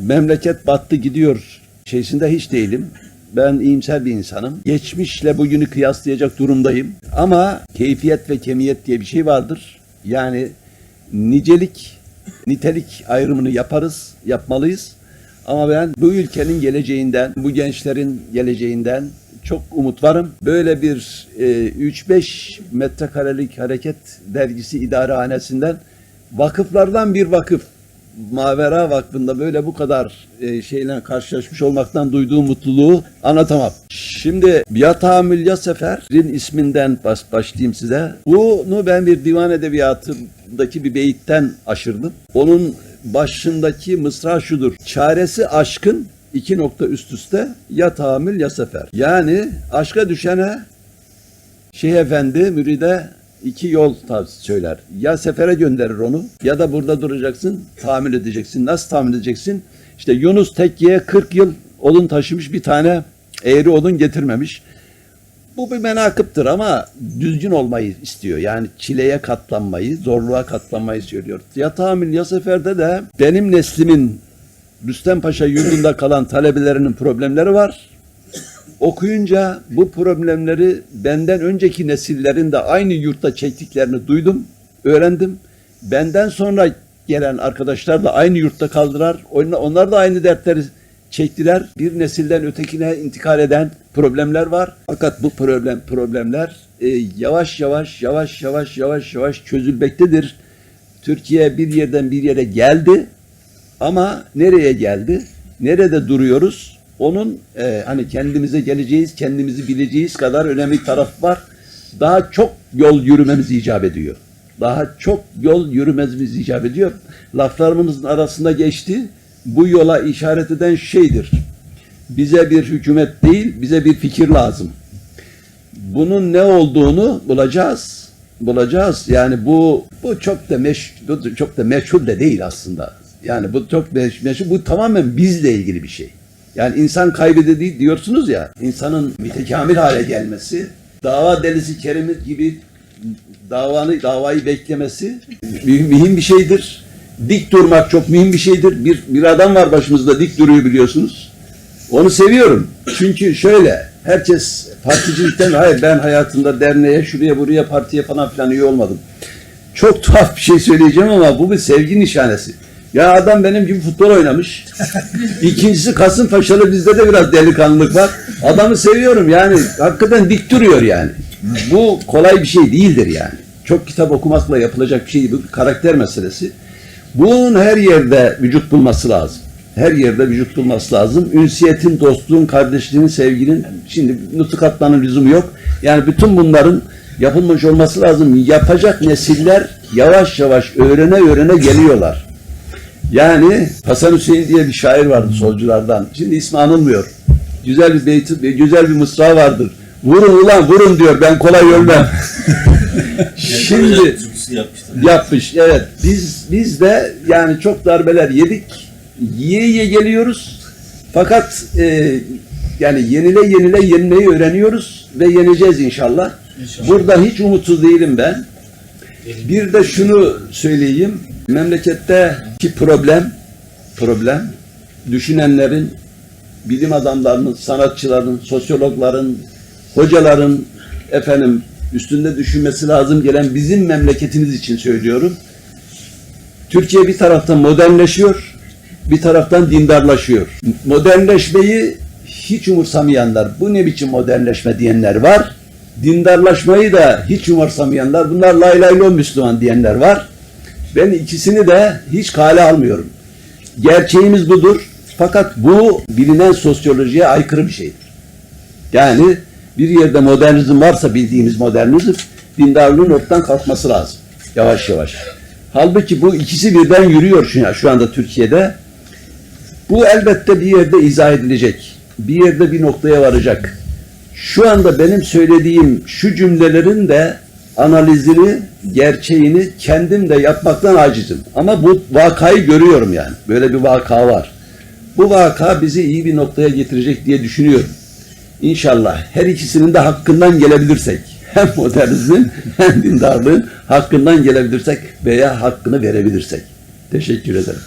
memleket battı gidiyor şeysinde hiç değilim. Ben iyimser bir insanım. Geçmişle bugünü kıyaslayacak durumdayım. Ama keyfiyet ve kemiyet diye bir şey vardır. Yani nicelik, nitelik ayrımını yaparız, yapmalıyız. Ama ben bu ülkenin geleceğinden, bu gençlerin geleceğinden çok umut varım. Böyle bir e, 3-5 metrekarelik hareket dergisi idarehanesinden vakıflardan bir vakıf Mavera Vakfı'nda böyle bu kadar e, şeyle karşılaşmış olmaktan duyduğum mutluluğu anlatamam. Şimdi ya tahammül ya seferin isminden baş, başlayayım size. Bunu ben bir divan edebiyatındaki bir beyitten aşırdım. Onun başındaki mısra şudur. Çaresi aşkın iki nokta üst üste ya tahammül ya sefer. Yani aşka düşene Şeyh Efendi müride iki yol tavsiye söyler. Ya sefere gönderir onu ya da burada duracaksın, tahammül edeceksin. Nasıl tahammül edeceksin? İşte Yunus tekkiye 40 yıl odun taşımış bir tane eğri odun getirmemiş. Bu bir menakıptır ama düzgün olmayı istiyor. Yani çileye katlanmayı, zorluğa katlanmayı söylüyor. Ya tahammül ya seferde de benim neslimin Rüstem Paşa yurdunda kalan talebelerinin problemleri var okuyunca bu problemleri benden önceki nesillerin de aynı yurtta çektiklerini duydum, öğrendim. Benden sonra gelen arkadaşlar da aynı yurtta kaldılar. Onlar da aynı dertleri çektiler. Bir nesilden ötekine intikal eden problemler var. Fakat bu problem problemler e, yavaş yavaş yavaş yavaş yavaş yavaş çözülmektedir. Türkiye bir yerden bir yere geldi ama nereye geldi? Nerede duruyoruz? Onun e, hani kendimize geleceğiz, kendimizi bileceğiz kadar önemli taraf var. Daha çok yol yürümemiz icap ediyor. Daha çok yol yürümemiz icap ediyor. Laflarımızın arasında geçti. Bu yola işaret eden şeydir. Bize bir hükümet değil, bize bir fikir lazım. Bunun ne olduğunu bulacağız. Bulacağız. Yani bu bu çok da meş, çok da meşhur da değil aslında. Yani bu çok meş, meşhur. Bu tamamen bizle ilgili bir şey. Yani insan kaybedildi diyorsunuz ya, insanın mütekamil hale gelmesi, dava delisi Kerem'in gibi davanı davayı beklemesi mühim, mühim bir şeydir. Dik durmak çok mühim bir şeydir. Bir, bir adam var başımızda dik duruyor biliyorsunuz. Onu seviyorum. Çünkü şöyle, herkes particilikten, hayır ben hayatımda derneğe, şuraya buraya partiye falan filan üye olmadım. Çok tuhaf bir şey söyleyeceğim ama bu bir sevgi nişanesi. Ya adam benim gibi futbol oynamış. İkincisi Kasımpaşalı bizde de biraz delikanlılık var. Adamı seviyorum yani. Hakikaten dik duruyor yani. Bu kolay bir şey değildir yani. Çok kitap okumakla yapılacak bir şey değil. Bu karakter meselesi. Bunun her yerde vücut bulması lazım. Her yerde vücut bulması lazım. Ünsiyetin, dostluğun, kardeşliğin, sevginin şimdi nutuk atmanın lüzumu yok. Yani bütün bunların yapılmış olması lazım. Yapacak nesiller yavaş yavaş öğrene öğrene geliyorlar. Yani Hasan Hüseyin diye bir şair vardı solculardan. Şimdi ismi anılmıyor. Güzel bir beyti, güzel bir mısra vardır. Vurun ulan vurun diyor. Ben kolay ölmem. Şimdi yapmış. Evet. Biz biz de yani çok darbeler yedik. Yiye yiye geliyoruz. Fakat e, yani yenile yenile yenmeyi öğreniyoruz ve yeneceğiz inşallah. İnşallah. Burada hiç umutsuz değilim ben. Bir de şunu söyleyeyim. Memleketteki problem, problem düşünenlerin, bilim adamlarının, sanatçıların, sosyologların, hocaların efendim üstünde düşünmesi lazım gelen bizim memleketimiz için söylüyorum. Türkiye bir taraftan modernleşiyor, bir taraftan dindarlaşıyor. Modernleşmeyi hiç umursamayanlar, bu ne biçim modernleşme diyenler var. Dindarlaşmayı da hiç umursamayanlar, bunlar lay lay lon Müslüman diyenler var. Ben ikisini de hiç kale almıyorum. Gerçeğimiz budur. Fakat bu bilinen sosyolojiye aykırı bir şeydir. Yani bir yerde modernizm varsa bildiğimiz modernizm, dindarlığın ortadan kalkması lazım. Yavaş yavaş. Halbuki bu ikisi birden yürüyor şu, şu anda Türkiye'de. Bu elbette bir yerde izah edilecek. Bir yerde bir noktaya varacak. Şu anda benim söylediğim şu cümlelerin de analizini, gerçeğini kendim de yapmaktan acizim. Ama bu vakayı görüyorum yani. Böyle bir vaka var. Bu vaka bizi iyi bir noktaya getirecek diye düşünüyorum. İnşallah her ikisinin de hakkından gelebilirsek, hem modernizmin hem dindarlığın hakkından gelebilirsek veya hakkını verebilirsek. Teşekkür ederim.